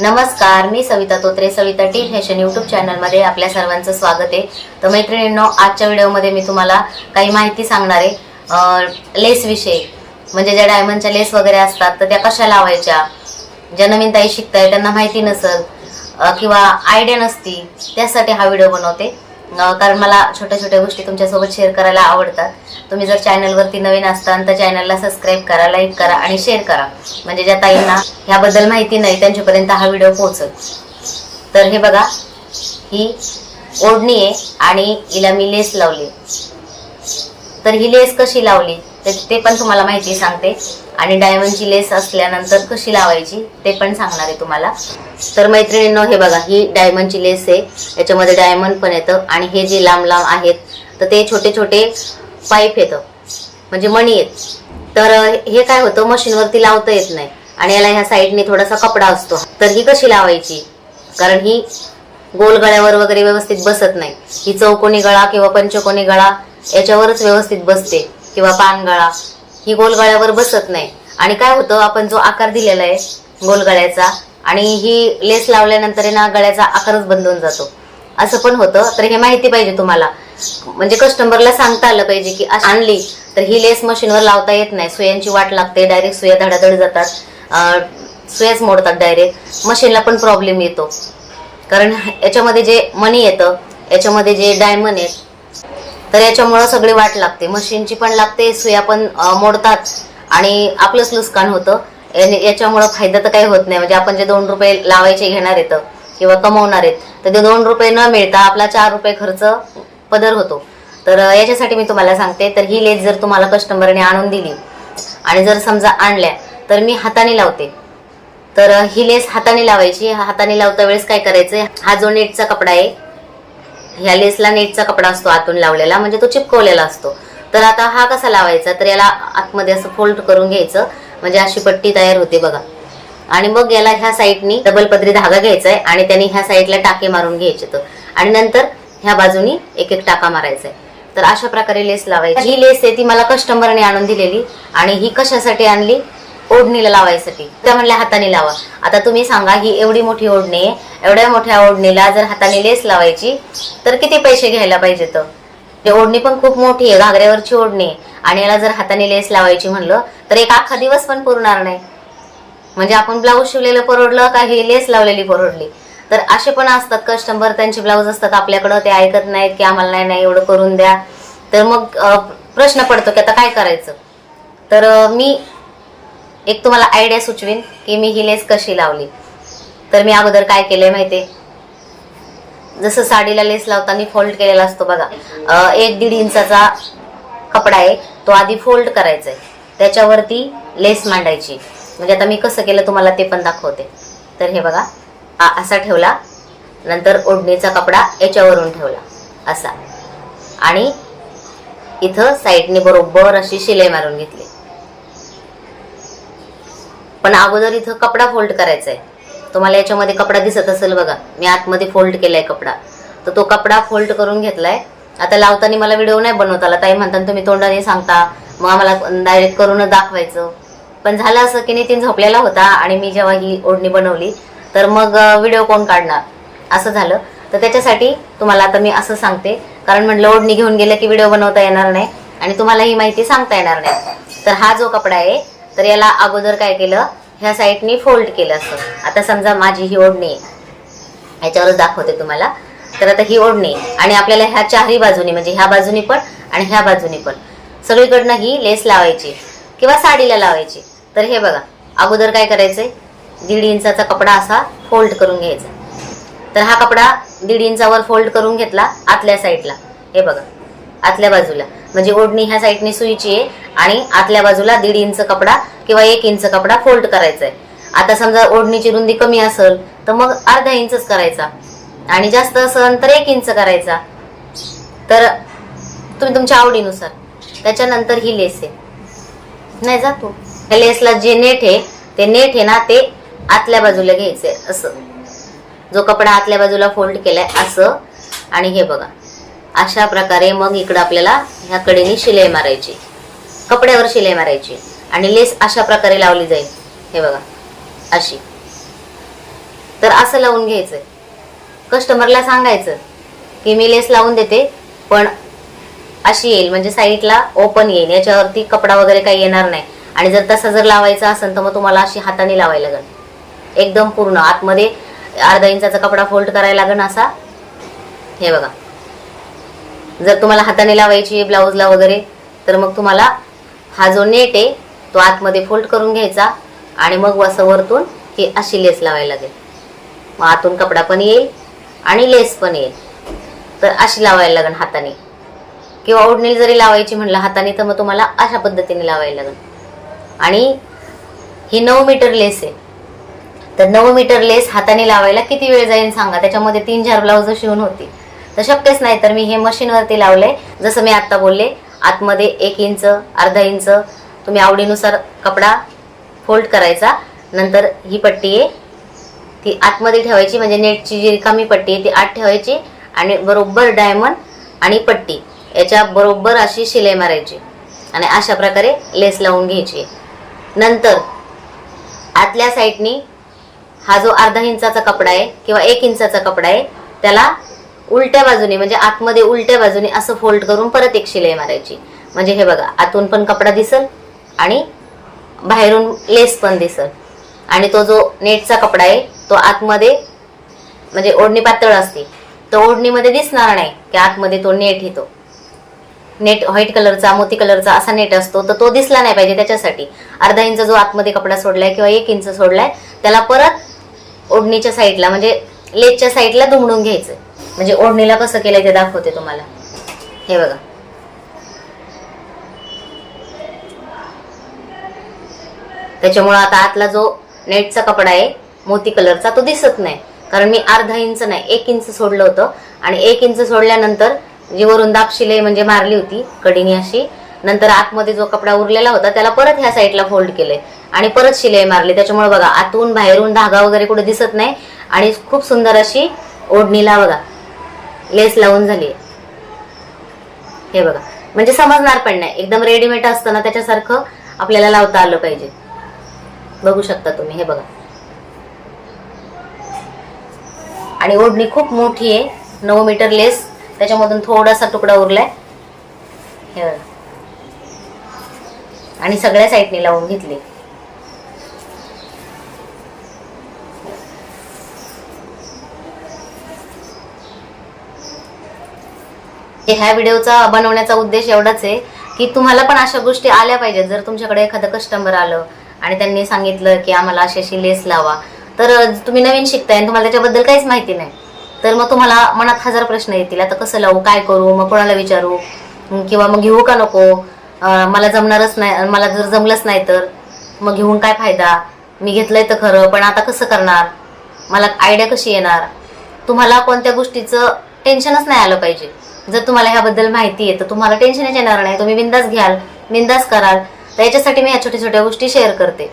नमस्कार मी Savita Totre Savita T fashion YouTube चॅनलमध्ये आपल्या सर्वांचं स्वागत आहे. तर मैत्रिणींनो आजच्या व्हिडिओमध्ये मी तुम्हाला काही माहिती सांगणार आहे. लेसविषयी म्हणजे ज्या डायमंडच्या लेस वगैरे असतात तर त्या कशा लावायच्या? ज्या नवीन ताई शिकताय त्यांना माहिती नसल किंवा आयडिया नसती त्यासाठी हा व्हिडिओ बनवते. कारण मला छोट्या छोट्या गोष्टी तुमच्यासोबत शेअर करायला आवडतात. तुम्ही जर चॅनलवरती नवीन असताल तर चॅनलला सबस्क्राईब करा लाईक करा आणि शेअर करा. म्हणजे ज्या ताईंना ह्याबद्दल माहिती नाही त्यांच्यापर्यंत हा व्हिडिओ पोहोचल. तर हे बघा ही ओढणी आहे आणि हिला मी लेस लावली तर ही लेस कशी लावली? ते ते पण तुम्हाला माहिती सांगते. आणि डायमंडची लेस असल्यानंतर कशी लावायची ते पण सांगणार आहे तुम्हाला. तर मैत्रिणींनो हे बघा ही डायमंडची लेस आहे. याच्यामध्ये डायमंड पण येतं. आणि हे जे लांब लांब आहेत तर ते छोटे छोटे पाईप येतं. म्हणजे मणी आहेत. तर हे काय होतं मशीनवरती लावता येत नाही. आणि याला ह्या साईडने थोडासा कपडा असतो. तर ही कशी लावायची? कारण ही गोल गळ्यावर वगैरे व्यवस्थित बसत नाही. ही चौकोनी गळा किंवा पंचकोनी गळा याच्यावरच व्यवस्थित बसते. किंवा पानगळा ही गोलगळ्यावर बसत नाही. आणि काय होतं आपण जो आकार दिलेला आहे गोलगळ्याचा आणि ही लेस लावल्यानंतर आहे ना गळ्याचा आकारच बंद होऊन जातो. असं पण होतं. तर हे माहिती पाहिजे तुम्हाला. म्हणजे कस्टमरला सांगता आलं पाहिजे की आणली तर ही लेस मशीनवर लावता येत नाही. सुयांची वाट लागते डायरेक्ट सुया धडाधड जातात. सुयाच मोडतात डायरेक्ट मशीनला पण प्रॉब्लेम येतो. कारण याच्यामध्ये जे मनी येतं याच्यामध्ये जे डायमंड आहेत तर याच्यामुळं सगळी वाट लागते. मशीनची पण लागते सुया पण मोडतात आणि आपलंच नुकसान होतं. याने- याच्यामुळं फायदा तर काही होत नाही. म्हणजे आपण जे दोन रुपये लावायचे घेणार येतं किंवा कमवणार आहेत तर ते दोन रुपये न मिळता आपला चार रुपये खर्च पदर होतो. तर याच्यासाठी मी तुम्हाला सांगते तर ही लेस जर तुम्हाला कस्टमरने आणून दिली आणि जर समजा आणल्या तर मी हाताने लावते. तर ही लेस हाताने लावायची. हाताने लावता वेळेस काय करायचं? हा जो नेटचा कपडा आहे ह्या लेसला नेटचा कपडा असतो आतून लावलेला म्हणजे तो चिपकवलेला असतो. तर आता हा कसा लावायचा? तर याला आतमध्ये असं फोल्ड करून घ्यायचं. म्हणजे अशी पट्टी तयार होते बघा. आणि मग याला ह्या साईडनी डबल पदरी धागा घ्यायचा आहे आणि त्यांनी ह्या साईडला टाके मारून घ्यायचे तर आणि नंतर ह्या बाजूनी एक एक टाका मारायचा आहे तर अशा प्रकारे लेस लावायची. ही लेस आहे ती मला कस्टमरने आणून दिलेली आणि ही कशासाठी आणली? ओढणीला लावायसाठी. त्या म्हणल्या हाताने लावा. आता तुम्ही सांगा ही एवढी मोठी ओढणी आहे. एवढ्या मोठ्या ओढणीला जर हाताने लेस लावायची तर किती पैसे घ्यायला पाहिजे तर? ते ओढणी पण खूप मोठी आहे घागऱ्यावरची ओढणी आहे. आणि याला जर हाताने लेस लावायची म्हणलं तर एक अख्खा दिवस पण पुरणार नाही. म्हणजे आपण ब्लाऊज शिवलेलं परवडलं का ही लेस लावलेली परवडली? तर असे पण असतात कस्टमर त्यांचे ब्लाऊज असतात आपल्याकडं ते ऐकत नाहीत की आम्हाला नाही नाही एवढं करून द्या. तर मग प्रश्न पडतो की आता काय करायचं? तर मी एक तुम्हाला आयडिया सुचवीन की मी ही लेस कशी लावली. तर मी अगोदर काय केलंय माहितीये? जसं साडीला लेस लावताना फोल्ड केलेला असतो बघा. एक दीड इंचाचा कपडा आहे तो आधी फोल्ड करायचा आहे त्याच्यावरती लेस मांडायची. म्हणजे आता मी कसं केलं तुम्हाला ते पण दाखवते. तर हे बघा असा ठेवला नंतर ओढणीचा कपडा याच्यावरून ठेवला असा. आणि इथं साईडने बरोबर अशी शिलाई मारून घेतली. पण अगोदर इथं कपडा फोल्ड करायचा आहे तुम्हाला याच्यामध्ये कपडा दिसत असेल बघा. मी आतमध्ये फोल्ड केलाय कपडा. तर तो कपडा फोल्ड करून घेतलाय. आता लावताना मला व्हिडिओ नाही बनवता आला. ताई म्हणताना तुम्ही तोंडाने सांगता. मग आम्हाला डायरेक्ट करूनच दाखवायचं. पण झालं असं की नितीन झोपलेला होता आणि मी जेव्हा ही ओढणी बनवली तर मग व्हिडिओ कोण काढणार? असं झालं. तर त्याच्यासाठी तुम्हाला आता मी असं सांगते. कारण म्हटलं ओढणी घेऊन गेलं की व्हिडिओ बनवता येणार नाही आणि तुम्हाला ही माहिती सांगता येणार नाही. तर हा जो कपडा आहे तर याला अगोदर काय केलं? ह्या साईडनी फोल्ड केलं असं आता समजा माझी ही ओढणी आहे. ह्याच्यावरच दाखवते तुम्हाला. तर आता ही ओढणी आहे. आणि आपल्याला ह्या चारही बाजूनी म्हणजे ह्या बाजूनी पण आणि ह्या बाजूनी पण. सगळीकडनं ही लेस लावायची. किंवा साडीला लावायची. तर हे बघा. अगोदर काय करायचंय? दीड इंचाचा कपडा असा फोल्ड करून घ्यायचा. तर हा कपडा दीड इंचावर फोल्ड करून घेतला आतल्या साईडला हे बघा. आतल्या बाजूला. म्हणजे ओढणी ह्या साईडने सुईची आहे आणि आतल्या बाजूला दीड इंच कपडा किंवा एक इंच कपडा फोल्ड करायचा आहे आता समजा ओढणीची रुंदी कमी असेल तर मग अर्धा इंचच करायचा. आणि जास्त असेल तर एक इंच करायचा. तर तुम्ही तुमच्या आवडीनुसार. त्याच्यानंतर ही लेस आहे. नाही जातो हो. त्या लेसला जे नेट आहे ते नेट आहे ना ते आतल्या बाजूला घ्यायचंय असं. जो कपडा आतल्या बाजूला फोल्ड केलाय असं. आणि हे बघा. अशा प्रकारे मग इकडं आपल्याला ह्या कडेने शिलाई मारायची. कपड्यावर शिलाई मारायची. आणि लेस अशा प्रकारे लावली जाईल. हे बघा. अशी. तर असं लावून घ्यायचं कस्टमरला सांगायचं की मी लेस लावून देते पण अशी येईल. म्हणजे साईडला ओपन येईल. याच्यावरती कपडा वगैरे काही येणार नाही. आणि जर तसं जर लावायचं असेल तर मग तुम्हाला अशी हाताने लावायला लागेल. एकदम पूर्ण. आतमध्ये अर्धा इंचाचा कपडा फोल्ड करायला लागेल असा. हे बघा. जर तुम्हाला हाताने लावायची आहे ब्लाऊजला वगैरे तर मग तुम्हाला हा जो नेट आहे तो आतमध्ये फोल्ड करून घ्यायचा आणि मग असं वरतून ही अशी लेस लावायला लागेल. मग आतून कपडा पण येईल आणि लेस पण येईल. तर अशी लावायला लागेल हाताने. किंवा ओढणी जरी लावायची म्हणलं हाताने तर मग तुम्हाला अशा पद्धतीने लावायला लागेल. आणि ही नऊ मीटर लेस आहे. तर नऊ मीटर लेस हाताने लावायला किती वेळ जाईल सांगा? त्याच्यामध्ये तीन चार ब्लाऊज शिवून होती तर शक्यच नाही तर मी हे मशीनवरती लावलंय. जसं मी आत्ता बोलले आतमध्ये एक इंच अर्धा इंच तुम्ही आवडीनुसार कपडा फोल्ड करायचा. नंतर ही पट्टी आहे ती आतमध्ये ठेवायची म्हणजे नेटची जी रिकामी पट्टी आहे ती आत ठेवायची आणि बरोबर डायमंड आणि पट्टी. याच्या बरोबर अशी शिलाई मारायची आणि अशा प्रकारे लेस लावून घ्यायची. नंतर आतल्या साईडनी हा जो अर्धा इंचाचा कपडा आहे किंवा एक इंचाचा कपडा आहे त्याला उलट्या बाजूने म्हणजे आतमध्ये उलट्या बाजूने असं फोल्ड करून परत एक शिलाई मारायची. म्हणजे हे बघा आतून पण कपडा दिसल आणि बाहेरून लेस पण दिसल. आणि तो जो नेटचा कपडा आहे तो आतमध्ये म्हणजे ओढणी पातळ असते तो ओढणीमध्ये दिसणार नाही की आतमध्ये तो नेट येतो. नेट व्हाईट कलरचा मोती कलरचा असा नेट असतो तर तो दिसला नाही पाहिजे त्याच्यासाठी. अर्धा इंच जो आतमध्ये कपडा सोडलाय किंवा एक इंच सोडलाय त्याला परत ओढणीच्या साईडला म्हणजे लेजच्या साईडला दुमडून घ्यायचं. म्हणजे ओढणीला कसं केलंय ते दाखवते तुम्हाला. हे बघा. त्याच्यामुळं आता आतला जो नेटचा कपडा आहे मोती कलरचा तो दिसत नाही. कारण मी अर्धा इंच नाही एक इंच सोडलं होतं. आणि एक इंच सोडल्यानंतर जी वरून दाब म्हणजे मारली होती कडीने अशी नंतर आतमध्ये जो कपडा उरलेला होता त्याला परत ह्या साईडला फोल्ड केले आणि परत शिलाई मारली. त्याच्यामुळे बघा आतून बाहेरून धागा वगैरे कुठे दिसत नाही. आणि खूप सुंदर अशी ओढणीला बघा लेस लावून झाली. हे बघा. म्हणजे समजणार पण नाही. एकदम रेडीमेड असतं ना त्याच्यासारखं आपल्याला लावता आलं पाहिजे. बघू शकता तुम्ही. हे बघा. आणि ओढणी खूप मोठी आहे. नऊ मीटर लेस. त्याच्यामधून थोडासा तुकडा उरलाय. हे बघा. आणि सगळ्या साईडने लावून घेतली. ह्या व्हिडिओचा बनवण्याचा उद्देश एवढाच आहे की तुम्हाला पण अशा गोष्टी आल्या पाहिजेत. जर तुमच्याकडे एखादं कस्टमर आलं आणि त्यांनी सांगितलं की आम्हाला अशी अशी लेस लावा तर तुम्ही नवीन शिकताय आणि तुम्हाला त्याच्याबद्दल काहीच माहिती नाही. तर मग तुम्हाला मनात हजार प्रश्न येतील. आता कसं लावू काय करू मग कोणाला विचारू? किंवा मग घेऊ का नको? मला जमणारच नाही मला जर जमलंच नाही तर मग घेऊन काय फायदा? मी घेतलंय तर खरं पण आता कसं करणार? मला आयडिया कशी येणार? तुम्हाला कोणत्या गोष्टीचं टेन्शनच नाही आलं पाहिजे. जर तुम्हाला ह्याबद्दल माहिती आहे तर तुम्हाला टेन्शनच येणार नाही. तुम्ही बिंदास घ्याल बिंदास कराल. तर याच्यासाठी मी ह्या छोट्या छोट्या गोष्टी शेअर करते.